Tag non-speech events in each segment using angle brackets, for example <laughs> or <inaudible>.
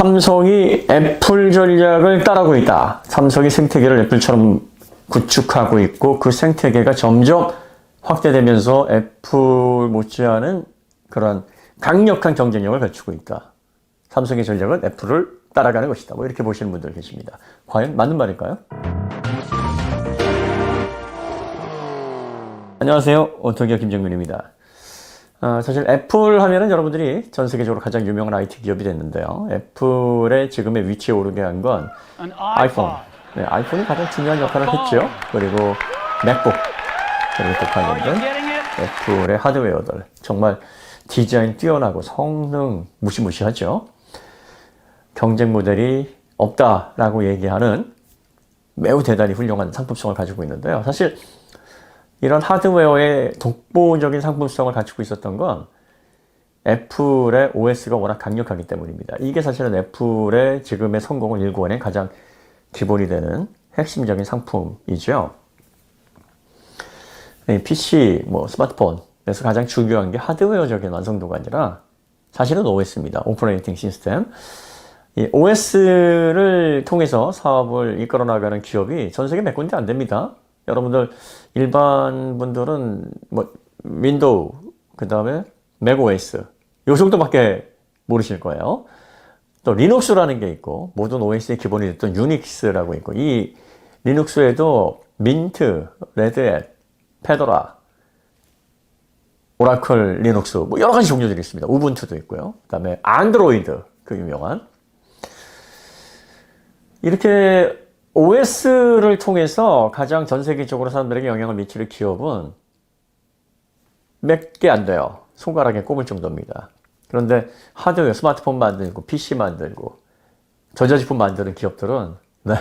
삼성이 애플 전략을 따라고 있다. 삼성이 생태계를 애플처럼 구축하고 있고 그 생태계가 점점 확대되면서 애플 못지않은 그런 강력한 경쟁력을 갖추고 있다. 삼성의 전략은 애플을 따라가는 것이다. 뭐 이렇게 보시는 분들 계십니다. 과연 맞는 말일까요? 안녕하세요. 오토기업 김정민입니다. 아, 사실 애플 하면은 여러분들이 전 세계적으로 가장 유명한 IT 기업이 됐는데요. 애플의 지금의 위치에 오르게 한 건 아이폰. 네, 아이폰이 가장 중요한 역할을 했죠. 그리고 맥북. 그리고 또 관련된? 애플의 하드웨어들. 정말 디자인 뛰어나고 성능 무시무시하죠. 경쟁 모델이 없다라고 얘기하는 매우 대단히 훌륭한 상품성을 가지고 있는데요. 사실 이런 하드웨어의 독보적인 상품성을 갖추고 있었던 건 애플의 OS가 워낙 강력하기 때문입니다. 이게 사실은 애플의 지금의 성공을 일구어낸 가장 기본이 되는 핵심적인 상품이죠. 이 PC, 뭐 스마트폰에서 가장 중요한 게 하드웨어적인 완성도가 아니라 사실은 OS입니다. 오퍼레이팅 시스템. 이 OS를 통해서 사업을 이끌어 나가는 기업이 전 세계 몇 군데 안 됩니다. 여러분들 일반 분들은 뭐 윈도우 그 다음에 맥OS 요 정도밖에 모르실 거예요. 또 리눅스라는 게 있고 모든 OS의 기본이 됐던 유닉스라고 있고 이 리눅스에도 민트, 레드햇, 페도라, 오라클 리눅스 뭐 여러 가지 종류들이 있습니다. 우분투도 있고요. 그다음에 안드로이드 그 유명한 이렇게 OS를 통해서 가장 전 세계적으로 사람들에게 영향을 미치는 기업은 몇 개 안 돼요. 손가락에 꼽을 정도입니다. 그런데 하드웨어, 스마트폰 만들고, PC 만들고, 전자제품 만드는 기업들은, 네,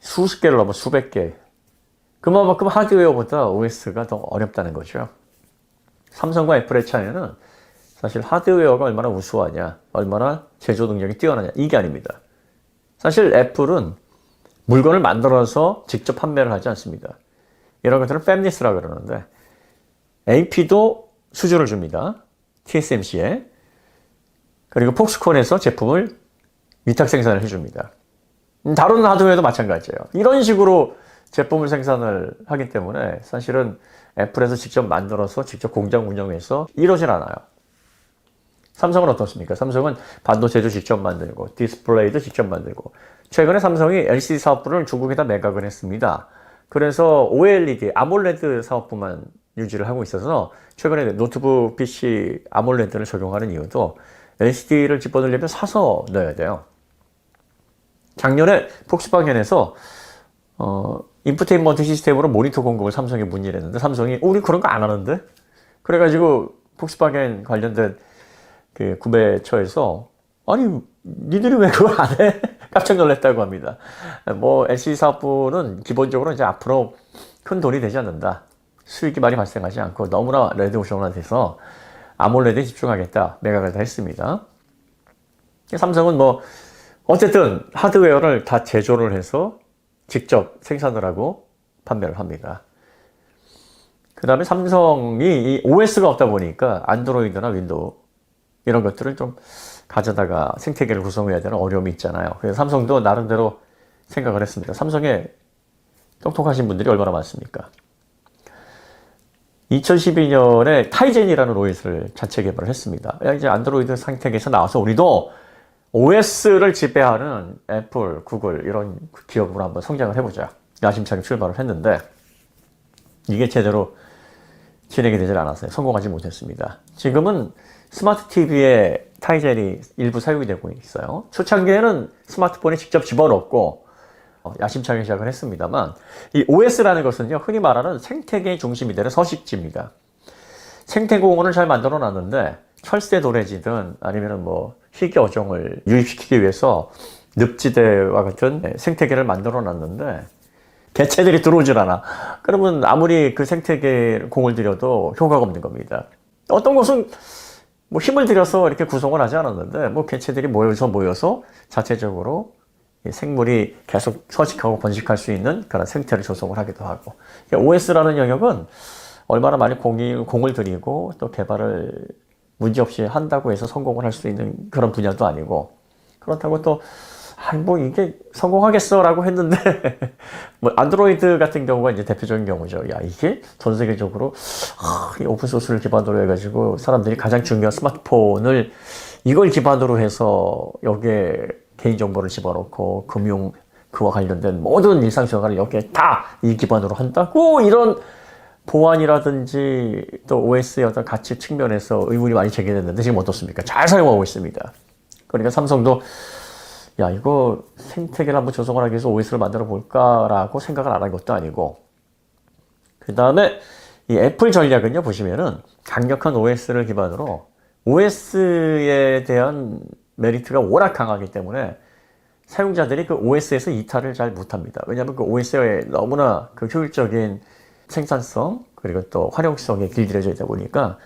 수십 개를 넘어 수백 개. 그만큼 하드웨어보다 OS가 더 어렵다는 거죠. 삼성과 애플의 차이는 사실 하드웨어가 얼마나 우수하냐, 얼마나 제조 능력이 뛰어나냐, 이게 아닙니다. 사실 애플은 물건을 만들어서 직접 판매를 하지 않습니다. 이런 것들을 팹리스라 그러는데 AP도 수주를 줍니다. TSMC에. 그리고 폭스콘에서 제품을 위탁 생산을 해줍니다. 음, 다른 하드웨어도 마찬가지예요. 이런 식으로 제품을 생산을 하기 때문에 사실은 애플에서 직접 만들어서 직접 공장 운영해서 이러진 않아요. 삼성은 어떻습니까? 삼성은 반도체도 직접 만들고 디스플레이도 직접 만들고 최근에 삼성이 LCD 사업부를 중국에다 매각을 했습니다. 그래서 OLED, 아몰레드 사업부만 유지를 하고 있어서 최근에 노트북 PC 아몰레드를 적용하는 이유도 LCD를 집어넣으려면 사서 넣어야 돼요. 작년에 폭스바겐에서 어, 인포테인먼트 시스템으로 모니터 공급을 삼성에 문의를 했는데 삼성이 우리 그런 거 안 하는데 그래가지고 폭스바겐 관련된 그 구매처에서 아니 니들이 왜 그걸 안 해? <laughs> 깜짝 놀랐다고 합니다. 뭐 LCD 사업부는 기본적으로 이제 앞으로 큰 돈이 되지 않는다. 수익이 많이 발생하지 않고 너무나 레드오션화 돼서 아몰레드에 집중하겠다 매각을 다 했습니다. 삼성은 뭐 어쨌든 하드웨어를 다 제조를 해서 직접 생산을 하고 판매를 합니다. 그 다음에 삼성이 이 OS가 없다 보니까 안드로이드나 윈도우 이런 것들을 좀 가져다가 생태계를 구성해야 되는 어려움이 있잖아요. 그래서 삼성도 나름대로 생각을 했습니다. 삼성에 똑똑하신 분들이 얼마나 많습니까? 2012년에 타이젠이라는 OS를 자체 개발을 했습니다. 이제 안드로이드 생태계에서 나와서 우리도 OS를 지배하는 애플, 구글 이런 기업으로 한번 성장을 해보자. 야심차게 출발을 했는데 이게 제대로 진행이 되질 않았어요. 성공하지 못했습니다. 지금은 스마트 TV에 타이젠이 일부 사용이 되고 있어요. 초창기에는 스마트폰에 직접 집어넣고 어, 야심차게 시작을 했습니다만 이 OS라는 것은요 흔히 말하는 생태계의 중심이 되는 서식지입니다. 생태공원을 잘 만들어 놨는데 철새 도래지든 아니면 뭐 희귀 어종을 유입시키기 위해서 늪지대와 같은 생태계를 만들어 놨는데 개체들이 들어오질 않아. 그러면 아무리 그 생태계 공을 들여도 효과가 없는 겁니다. 어떤 곳은 뭐 힘을 들여서 이렇게 구성을 하지 않았는데 뭐 개체들이 모여서 모여서 자체적으로 이 생물이 계속 서식하고 번식할 수 있는 그런 생태를 조성을 하기도 하고. OS라는 영역은 얼마나 많이 공이, 공을 들이고 또 개발을 문제없이 한다고 해서 성공을 할 수 있는 그런 분야도 아니고 그렇다고 또, 아, 뭐 이게 성공하겠어라고 했는데, <laughs> 뭐 안드로이드 같은 경우가 이제 대표적인 경우죠. 야, 이게 전 세계적으로, 아, 이 오픈 소스를 기반으로 해가지고 사람들이 가장 중요한 스마트폰을 이걸 기반으로 해서 여기에 개인 정보를 집어넣고 금융, 그와 관련된 모든 일상생활을 여기에 다 이 기반으로 한다고 이런 보안이라든지 또 OS의 어떤 가치 측면에서 의문이 많이 제기됐는데 지금 어떻습니까? 잘 사용하고 있습니다. 그러니까 삼성도 야 이거 생태계를 한번 조성을 하기 위해서 OS를 만들어 볼까라고 생각을 안 한 것도 아니고 그 다음에 이 애플 전략은요 보시면은 강력한 OS를 기반으로 OS에 대한 메리트가 워낙 강하기 때문에 사용자들이 그 OS에서 이탈을 잘 못합니다. 왜냐하면 그 OS에 너무나 그 효율적인 생산성 그리고 또 활용성이 길들여져 있다 보니까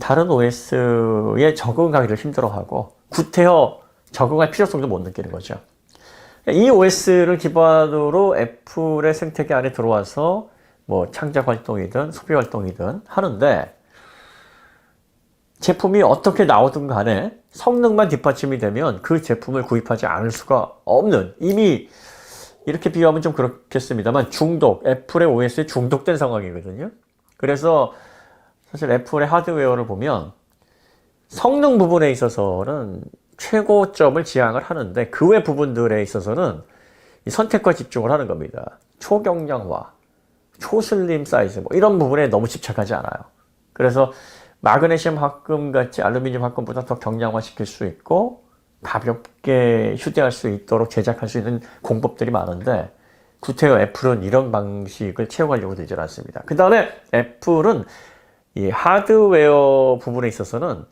다른 OS에 적응하기를 힘들어하고 구태여 적응할 필요성도 못 느끼는 거죠. 이 OS를 기반으로 애플의 생태계 안에 들어와서 뭐 창작 활동이든 소비 활동이든 하는데 제품이 어떻게 나오든 간에 성능만 뒷받침이 되면 그 제품을 구입하지 않을 수가 없는 이미 이렇게 비유하면 좀 그렇겠습니다만 중독, 애플의 OS에 중독된 상황이거든요. 그래서 사실 애플의 하드웨어를 보면 성능 부분에 있어서는 최고점을 지향을 하는데 그 외 부분들에 있어서는 이 선택과 집중을 하는 겁니다. 초경량화, 초슬림 사이즈 뭐 이런 부분에 너무 집착하지 않아요. 그래서 마그네슘 합금 같이 알루미늄 합금보다 더 경량화 시킬 수 있고 가볍게 휴대할 수 있도록 제작할 수 있는 공법들이 많은데 구태여 애플은 이런 방식을 채용하려고 들지 않습니다. 그 다음에 애플은 이 하드웨어 부분에 있어서는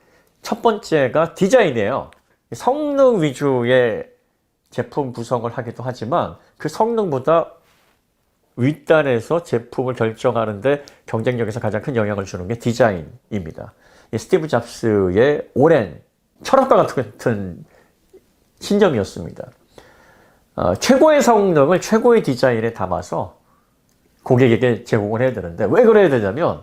첫 번째가 디자인이에요. 성능 위주의 제품 구성을 하기도 하지만 그 성능보다 윗단에서 제품을 결정하는데 경쟁력에서 가장 큰 영향을 주는 게 디자인입니다. 이 스티브 잡스의 오랜 철학과 같은 신념이었습니다. 어, 최고의 성능을 최고의 디자인에 담아서 고객에게 제공을 해야 되는데 왜 그래야 되냐면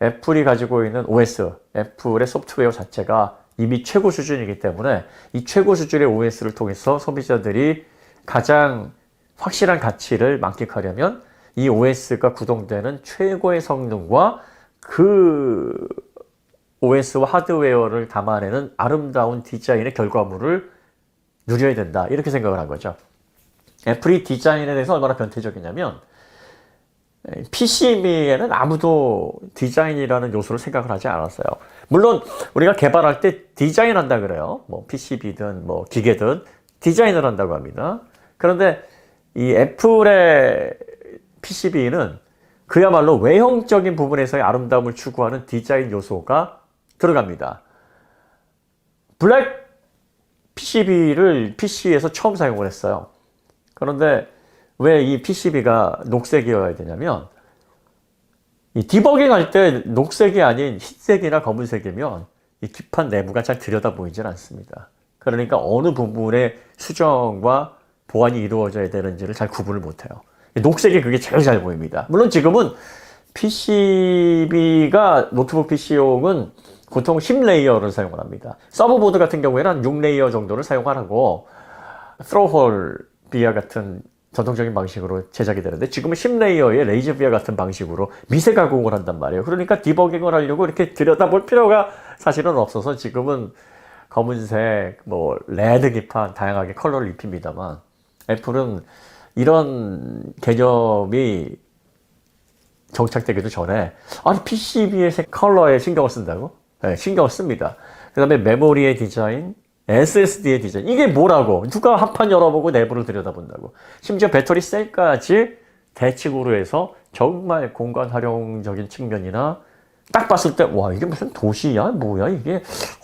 애플이 가지고 있는 OS, 애플의 소프트웨어 자체가 이미 최고 수준이기 때문에 이 최고 수준의 OS를 통해서 소비자들이 가장 확실한 가치를 만끽하려면 이 OS가 구동되는 최고의 성능과 그 OS와 하드웨어를 담아내는 아름다운 디자인의 결과물을 누려야 된다. 이렇게 생각을 한 거죠. 애플이 디자인에 대해서 얼마나 변태적이냐면 PCB에는 아무도 디자인이라는 요소를 생각을 하지 않았어요. 물론 우리가 개발할 때 디자인한다 그래요. 뭐 PCB든 뭐 기계든 디자인을 한다고 합니다. 그런데 이 애플의 PCB는 그야말로 외형적인 부분에서의 아름다움을 추구하는 디자인 요소가 들어갑니다. 블랙 PCB를 PC에서 처음 사용을 했어요. 그런데 왜 이 PCB가 녹색이어야 되냐면 이 디버깅 할 때 녹색이 아닌 흰색이나 검은색이면 이 기판 내부가 잘 들여다 보이질 않습니다. 그러니까 어느 부분의 수정과 보완이 이루어져야 되는지를 잘 구분을 못해요. 녹색이 그게 제일 잘 보입니다. 물론 지금은 PCB가 노트북 PC용은 보통 10레이어를 사용을 합니다. 서버보드 같은 경우에는 6레이어 정도를 사용하라고 스로홀 비아 같은 전통적인 방식으로 제작이 되는데 지금은 10레이어의 레이저 비아 같은 방식으로 미세 가공을 한단 말이에요. 그러니까 디버깅을 하려고 이렇게 들여다볼 필요가 사실은 없어서 지금은 검은색, 뭐 레드 기판 다양하게 컬러를 입힙니다만 애플은 이런 개념이 정착되기도 전에 아니 PCB의 색 컬러에 신경을 쓴다고? 네, 신경을 씁니다. 그 다음에 메모리의 디자인, SSD의 디자인. 이게 뭐라고? 누가 한판 열어보고 내부를 들여다본다고. 심지어 배터리 셀까지 대칭으로 해서 정말 공간 활용적인 측면이나 딱 봤을 때, 와, 이게 무슨 도시야? 뭐야? 이게,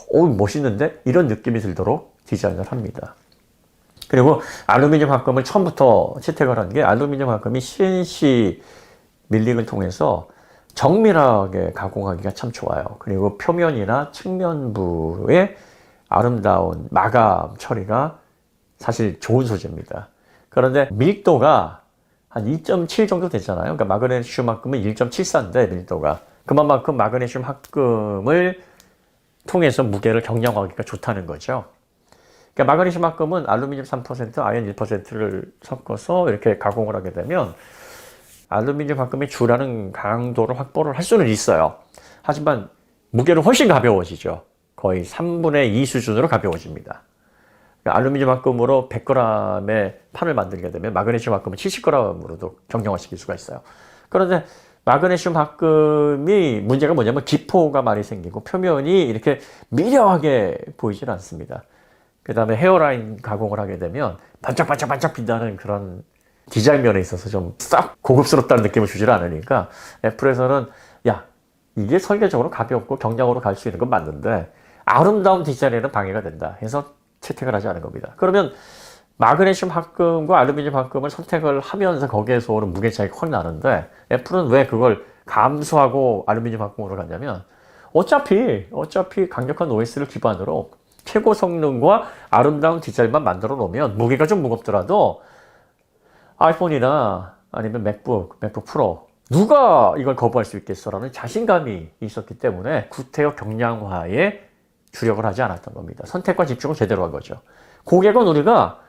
오, 멋있는데? 이런 느낌이 들도록 디자인을 합니다. 그리고 알루미늄 합금을 처음부터 채택을 한 게 알루미늄 합금이 CNC 밀링을 통해서 정밀하게 가공하기가 참 좋아요. 그리고 표면이나 측면부의 아름다운 마감 처리가 사실 좋은 소재입니다. 그런데 밀도가 한 2.7 정도 되잖아요. 그러니까 마그네슘 합금은 1.74인데 밀도가 그만큼 마그네슘 합금을 통해서 무게를 경량화하기가 좋다는 거죠. 그러니까 마그네슘 합금은 알루미늄 3%, 아연 1%를 섞어서 이렇게 가공을 하게 되면 알루미늄 합금의 주라는 강도를 확보를 할 수는 있어요. 하지만 무게는 훨씬 가벼워지죠. 거의 3분의 2 수준으로 가벼워집니다. 그러니까 알루미늄 합금으로 100g의 판을 만들게 되면 마그네슘 합금은 70g으로도 경량화시킬 수가 있어요. 그런데 마그네슘 합금이 문제가 뭐냐면 기포가 많이 생기고 표면이 이렇게 미려하게 보이질 않습니다. 그 다음에 헤어라인 가공을 하게 되면 반짝반짝반짝 빛나는 그런 디자인 면에 있어서 좀 싹 고급스럽다는 느낌을 주질 않으니까 애플에서는 야 이게 설계적으로 가볍고 경량으로 갈 수 있는 건 맞는데 아름다운 디자인에는 방해가 된다 해서 채택을 하지 않은 겁니다. 그러면 마그네슘 합금과 알루미늄 합금을 선택을 하면서 거기에서 오는 무게 차이가 확 나는데 애플은 왜 그걸 감수하고 알루미늄 합금으로 갔냐면 어차피 어차피 강력한 OS를 기반으로 최고 성능과 아름다운 디자인만 만들어 놓으면 무게가 좀 무겁더라도 아이폰이나 아니면 맥북, 맥북 프로 누가 이걸 거부할 수 있겠어라는 자신감이 있었기 때문에 구태여 경량화에 주력을 하지 않았던 겁니다. 선택과 집중을 제대로 한 거죠. 고객은 우리가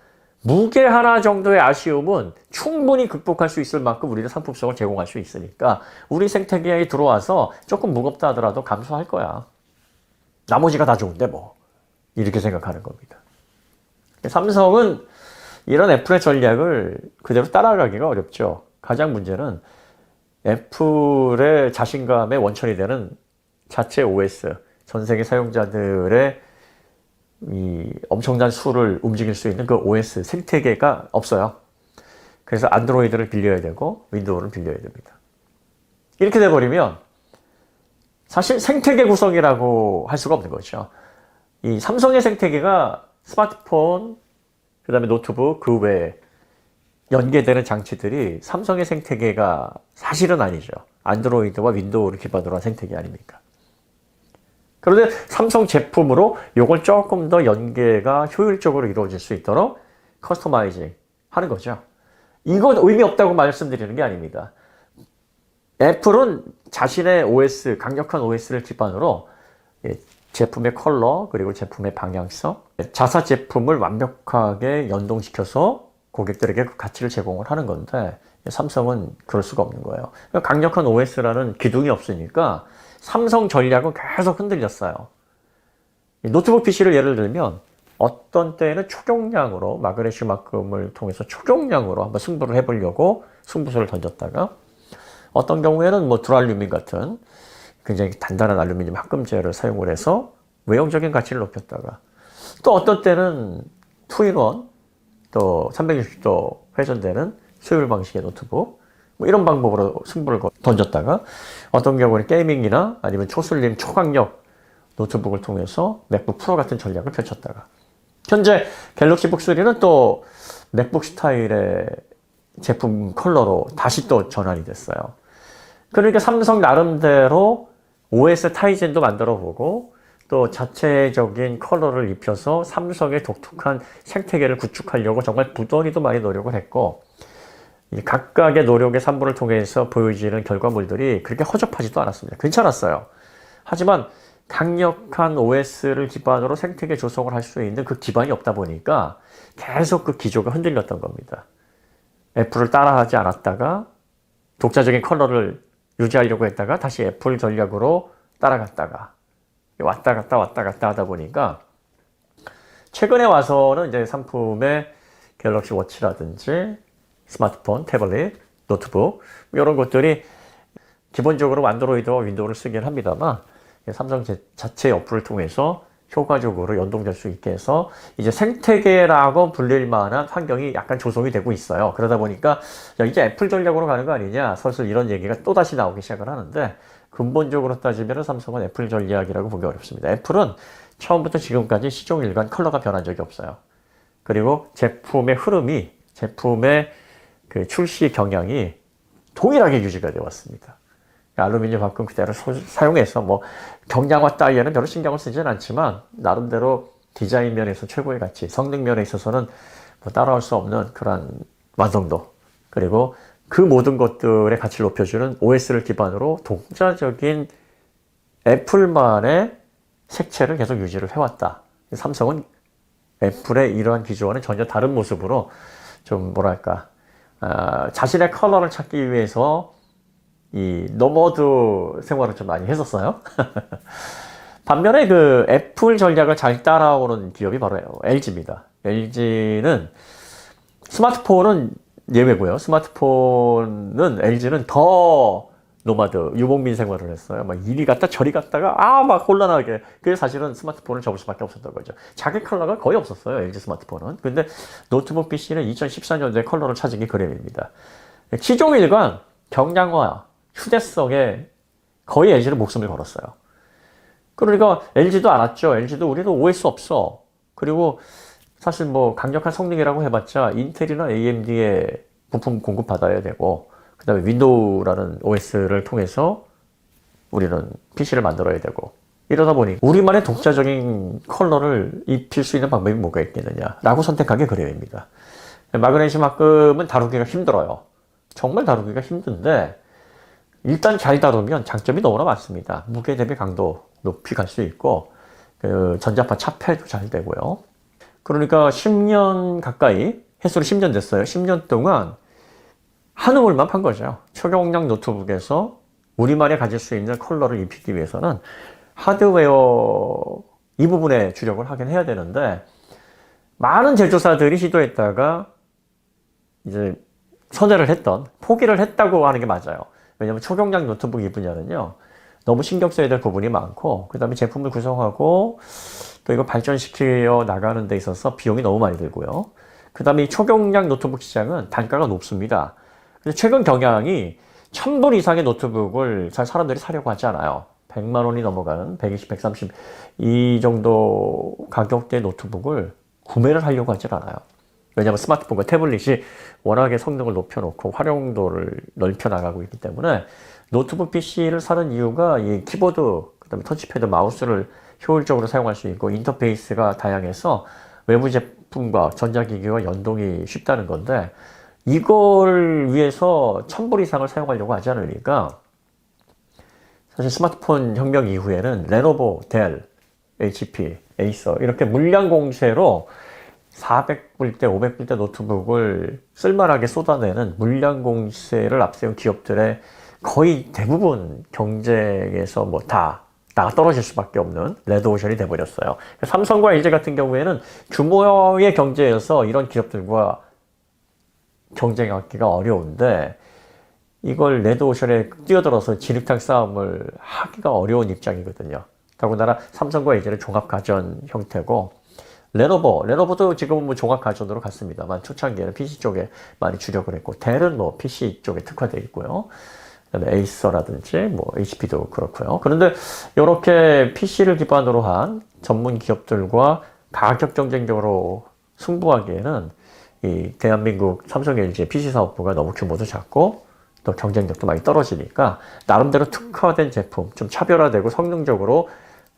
무게 하나 정도의 아쉬움은 충분히 극복할 수 있을 만큼 우리는 상품성을 제공할 수 있으니까 우리 생태계에 들어와서 조금 무겁다 하더라도 감수할 거야. 나머지가 다 좋은데 뭐. 이렇게 생각하는 겁니다. 삼성은 이런 애플의 전략을 그대로 따라가기가 어렵죠. 가장 문제는 애플의 자신감의 원천이 되는 자체 OS, 전 세계 사용자들의 이 엄청난 수를 움직일 수 있는 그 OS 생태계가 없어요. 그래서 안드로이드를 빌려야 되고 윈도우를 빌려야 됩니다. 이렇게 돼버리면 사실 생태계 구성이라고 할 수가 없는 거죠. 이 삼성의 생태계가 스마트폰, 그 다음에 노트북, 그 외에 연계되는 장치들이 삼성의 생태계가 사실은 아니죠. 안드로이드와 윈도우를 기반으로 한 생태계 아닙니까? 그런데 삼성 제품으로 이걸 조금 더 연계가 효율적으로 이루어질 수 있도록 커스터마이징 하는 거죠. 이건 의미 없다고 말씀드리는 게 아닙니다. 애플은 자신의 OS, 강력한 OS를 기반으로 예, 제품의 컬러, 그리고 제품의 방향성, 자사 제품을 완벽하게 연동시켜서 고객들에게 그 가치를 제공을 하는 건데, 삼성은 그럴 수가 없는 거예요. 강력한 OS라는 기둥이 없으니까 삼성 전략은 계속 흔들렸어요. 노트북 PC를 예를 들면 어떤 때에는 초경량으로 마그네슘만큼을 통해서 초경량으로 한번 승부를 해보려고 승부수를 던졌다가 어떤 경우에는 뭐 드랄루민 같은 굉장히 단단한 알루미늄 합금제를 사용을 해서 외형적인 가치를 높였다가 또 어떤 때는 투인원 또 360도 회전되는 수율 방식의 노트북 뭐 이런 방법으로 승부를 던졌다가 어떤 경우는 게이밍이나 아니면 초슬림 초강력 노트북을 통해서 맥북 프로 같은 전략을 펼쳤다가 현재 갤럭시 북3는 또 맥북 스타일의 제품 컬러로 다시 또 전환이 됐어요. 그러니까 삼성 나름대로 OS 타이젠도 만들어 보고 또 자체적인 컬러를 입혀서 삼성의 독특한 생태계를 구축하려고 정말 부더리도 많이 노력을 했고 각각의 노력의 산물을 통해서 보여지는 결과물들이 그렇게 허접하지도 않았습니다. 괜찮았어요. 하지만 강력한 OS를 기반으로 생태계 조성을 할 수 있는 그 기반이 없다 보니까 계속 그 기조가 흔들렸던 겁니다. 애플을 따라하지 않았다가 독자적인 컬러를 유지하려고 했다가 다시 애플 전략으로 따라갔다가 왔다 갔다 왔다 갔다 하다 보니까 최근에 와서는 이제 상품의 갤럭시 워치라든지 스마트폰, 태블릿, 노트북 이런 것들이 기본적으로 안드로이드와 윈도우를 쓰긴 합니다만 삼성 자체 어플을 통해서 효과적으로 연동될 수 있게 해서 이제 생태계라고 불릴 만한 환경이 약간 조성이 되고 있어요. 그러다 보니까 이제 애플 전략으로 가는 거 아니냐 슬슬 이런 얘기가 또 다시 나오기 시작을 하는데 근본적으로 따지면 삼성은 애플 전략이라고 보기 어렵습니다. 애플은 처음부터 지금까지 시종 일관 컬러가 변한 적이 없어요. 그리고 제품의 흐름이 제품의 그 출시 경향이 동일하게 유지가 되어 왔습니다. 알루미늄 합금 그대로 소, 사용해서 뭐 경량화 따위에는 별로 신경을 쓰지는 않지만 나름대로 디자인 면에서 최고의 가치, 성능 면에 있어서는 뭐 따라올 수 없는 그런 완성도 그리고 그 모든 것들의 가치를 높여주는 OS를 기반으로 독자적인 애플만의 색채를 계속 유지를 해왔다. 삼성은 애플의 이러한 기조와는 전혀 다른 모습으로 좀 뭐랄까 아, 자신의 컬러를 찾기 위해서 이 노머드 생활을 좀 많이 했었어요. <laughs> 반면에 그 애플 전략을 잘 따라오는 기업이 바로 LG입니다. LG는 스마트폰은 예외고요. 스마트폰은 LG는 더 노마드 유목민 생활을 했어요. 막 이리 갔다 저리 갔다가 아 막 혼란하게. 그래서 사실은 스마트폰을 접을 수밖에 없었던 거죠. 자기 컬러가 거의 없었어요. LG 스마트폰은. 근데 노트북 PC는 2014년도에 컬러를 찾은 게 그램입니다. 시종일관 경량화 휴대성에 거의 LG는 목숨을 걸었어요. 그러니까 LG도 알았죠. LG도 우리도 OS 없어. 그리고 사실 뭐 강력한 성능이라고 해봤자 인텔이나 AMD의 부품 공급 받아야 되고 그 다음에 윈도우라는 OS를 통해서 우리는 PC를 만들어야 되고 이러다 보니 우리만의 독자적인 컬러를 입힐 수 있는 방법이 뭐가 있겠느냐라고 선택한 게 그래요입니다. 마그네슘만큼은 다루기가 힘들어요. 정말 다루기가 힘든데 일단 잘 다루면 장점이 너무나 많습니다. 무게 대비 강도 높이 갈 수 있고 그 전자파 차폐도 잘 되고요. 그러니까 10년 가까이 횟수로 10년 됐어요. 10년 동안 한우물만 판 거죠. 초경량 노트북에서 우리만이 가질 수 있는 컬러를 입히기 위해서는 하드웨어 이 부분에 주력을 하긴 해야 되는데 많은 제조사들이 시도했다가 이제 선회를 했던 포기를 했다고 하는 게 맞아요. 왜냐하면 초경량 노트북 이 분야는요 너무 신경 써야 될 부분이 많고 그 다음에 제품을 구성하고 또 이거 발전시켜 나가는 데 있어서 비용이 너무 많이 들고요. 그 다음에 이 초경량 노트북 시장은 단가가 높습니다. 최근 경향이 1000불 이상의 노트북을 잘 사람들이 사려고 하지 않아요. 100만 원이 넘어가는 120, 130 이 정도 가격대 노트북을 구매를 하려고 하질 않아요. 왜냐하면 스마트폰과 태블릿이 워낙에 성능을 높여놓고 활용도를 넓혀 나가고 있기 때문에 노트북 PC를 사는 이유가 이 키보드, 그 다음에 터치패드, 마우스를 효율적으로 사용할 수 있고 인터페이스가 다양해서 외부 제품과 전자기기와 연동이 쉽다는 건데 이걸 위해서 1000불 이상을 사용하려고 하지 않으니까 사실 스마트폰 혁명 이후에는 레노버, 델, HP, 에이서 이렇게 물량 공세로 400불대, 500불대 노트북을 쓸만하게 쏟아내는 물량 공세를 앞세운 기업들의 거의 대부분 경쟁에서 뭐 다 나가 떨어질 수밖에 없는 레드오션이 돼버렸어요. 삼성과 LG 같은 경우에는 규모의 경제에서 이런 기업들과 경쟁하기가 어려운데 이걸 레드오션에 뛰어들어서 진흙탕 싸움을 하기가 어려운 입장이거든요. 더군다나 삼성과 LG는 종합가전 형태고 레노버, 레노버도 지금은 뭐 종합 가전으로 갔습니다만 초창기에는 PC 쪽에 많이 주력을 했고 델은 뭐 PC 쪽에 특화되어 있고요. 그다음에 에이서라든지 뭐 HP도 그렇고요. 그런데 이렇게 PC를 기반으로 한 전문 기업들과 가격 경쟁적으로 승부하기에는 이 대한민국 삼성 LG PC 사업부가 너무 규모도 작고 또 경쟁력도 많이 떨어지니까 나름대로 특화된 제품, 좀 차별화되고 성능적으로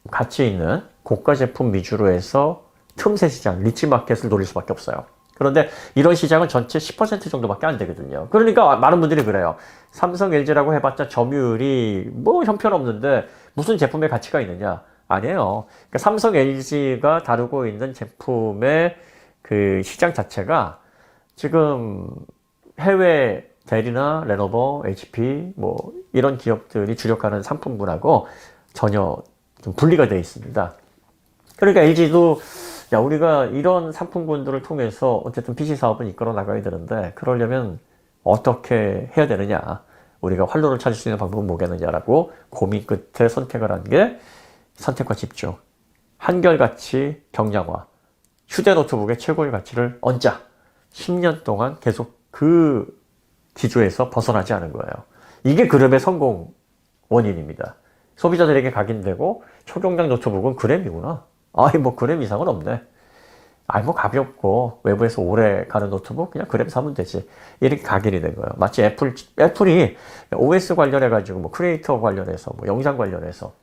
가치 있는 고가 제품 위주로 해서 틈새 시장, 리치 마켓을 노릴 수밖에 없어요. 그런데 이런 시장은 전체 10% 정도밖에 안 되거든요. 그러니까 많은 분들이 그래요. 삼성, LG라고 해봤자 점유율이 뭐 형편없는데 무슨 제품의 가치가 있느냐? 아니에요. 그러니까 삼성, LG가 다루고 있는 제품의 그 시장 자체가 지금 해외 델이나 레노버, HP 뭐 이런 기업들이 주력하는 상품군하고 전혀 좀 분리가 되어 있습니다. 그러니까 LG도 야, 우리가 이런 상품군들을 통해서 어쨌든 PC 사업은 이끌어 나가야 되는데, 그러려면 어떻게 해야 되느냐. 우리가 활로를 찾을 수 있는 방법은 뭐겠느냐라고 고민 끝에 선택을 한 게 선택과 집중. 한결같이 경량화. 휴대 노트북의 최고의 가치를 얹자. 10년 동안 계속 그 기조에서 벗어나지 않은 거예요. 이게 그룹의 성공 원인입니다. 소비자들에게 각인되고 초경량 노트북은 그램이구나. 아이 뭐 그램 이상은 없네. 아이 뭐 가볍고 외부에서 오래 가는 노트북 그냥 그램 사면 되지. 이렇게 각인이 된 거예요. 마치 애플 애플이 OS 관련해 가지고 뭐 크리에이터 관련해서 뭐 영상 관련해서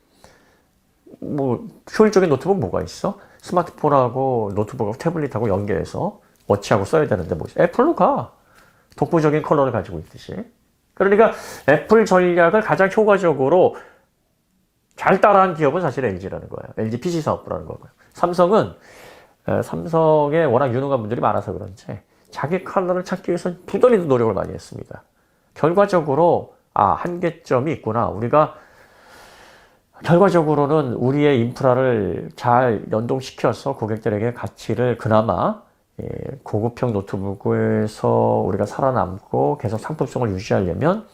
뭐 효율적인 노트북 뭐가 있어? 스마트폰하고 노트북하고 태블릿하고 연계해서 워치하고 써야 되는데 뭐 애플로 가. 독보적인 컬러를 가지고 있듯이. 그러니까 애플 전략을 가장 효과적으로 잘 따라한 기업은 사실 LG라는 거예요. LG PC 사업부라는 거고요. 삼성은 에, 삼성에 워낙 유능한 분들이 많아서 그런지 자기 컬러를 찾기 위해서 부단히 노력을 많이 했습니다. 결과적으로 아 한계점이 있구나. 우리가 결과적으로는 우리의 인프라를 잘 연동시켜서 고객들에게 가치를 그나마 예, 고급형 노트북에서 우리가 살아남고 계속 상품성을 유지하려면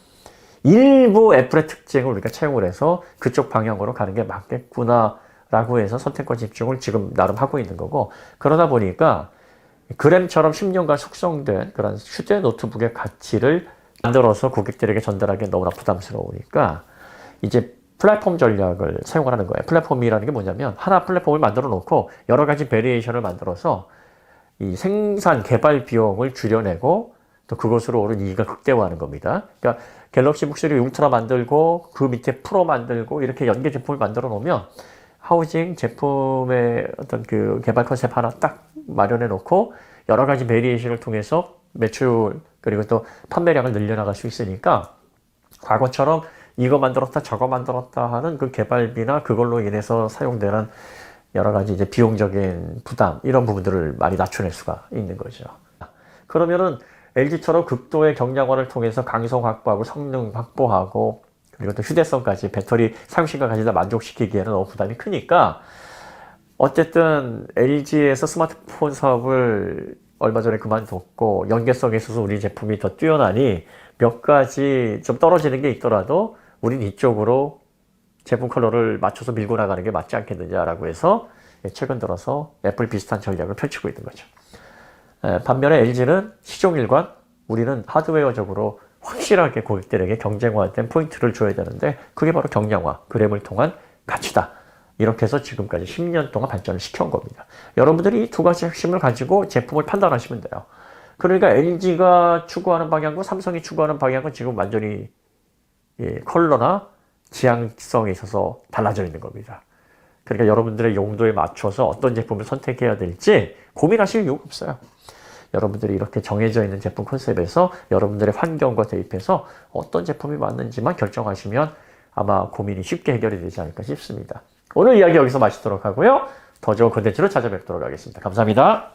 일부 애플의 특징을 우리가 채용을 해서 그쪽 방향으로 가는 게 맞겠구나 라고 해서 선택과 집중을 지금 나름 하고 있는 거고 그러다 보니까 그램처럼 10년간 숙성된 그런 휴대 노트북의 가치를 만들어서 고객들에게 전달하기 너무나 부담스러우니까 이제 플랫폼 전략을 사용하는 거예요. 플랫폼이라는 게 뭐냐면 하나 플랫폼을 만들어 놓고 여러 가지 베리에이션을 만들어서 이 생산 개발 비용을 줄여내고 또 그것으로 오는 이익을 극대화하는 겁니다. 그러니까 갤럭시 북3 울트라 만들고 그 밑에 프로 만들고 이렇게 연계 제품을 만들어 놓으면 하우징 제품의 어떤 그 개발 컨셉 하나 딱 마련해 놓고 여러 가지 베리에이션을 통해서 매출 그리고 또 판매량을 늘려나갈 수 있으니까 과거처럼 이거 만들었다 저거 만들었다 하는 그 개발비나 그걸로 인해서 사용되는 여러 가지 이제 비용적인 부담 이런 부분들을 많이 낮춰낼 수가 있는 거죠. 그러면은 LG처럼 극도의 경량화를 통해서 강성 확보하고 성능 확보하고 그리고 또 휴대성까지 배터리 사용 시간까지 다 만족시키기에는 너무 부담이 크니까 어쨌든 LG에서 스마트폰 사업을 얼마 전에 그만뒀고 연계성에 있어서 우리 제품이 더 뛰어나니 몇 가지 좀 떨어지는 게 있더라도 우린 이쪽으로 제품 컬러를 맞춰서 밀고 나가는 게 맞지 않겠느냐라고 해서 최근 들어서 애플 비슷한 전략을 펼치고 있는 거죠. 에, 반면에 LG는 시종일관 우리는 하드웨어적으로 확실하게 고객들에게 경쟁화된 포인트를 줘야 되는데 그게 바로 경량화, 그램을 통한 가치다. 이렇게 해서 지금까지 10년 동안 발전을 시켜온 겁니다. 여러분들이 이 두 가지 핵심을 가지고 제품을 판단하시면 돼요. 그러니까 LG가 추구하는 방향과 삼성이 추구하는 방향은 지금 완전히 예, 컬러나 지향성에 있어서 달라져 있는 겁니다. 그러니까 여러분들의 용도에 맞춰서 어떤 제품을 선택해야 될지 고민하실 이유가 없어요. 여러분들이 이렇게 정해져 있는 제품 컨셉에서 여러분들의 환경과 대입해서 어떤 제품이 맞는지만 결정하시면 아마 고민이 쉽게 해결이 되지 않을까 싶습니다. 오늘 이야기 여기서 마치도록 하고요. 더 좋은 컨텐츠로 찾아뵙도록 하겠습니다. 감사합니다.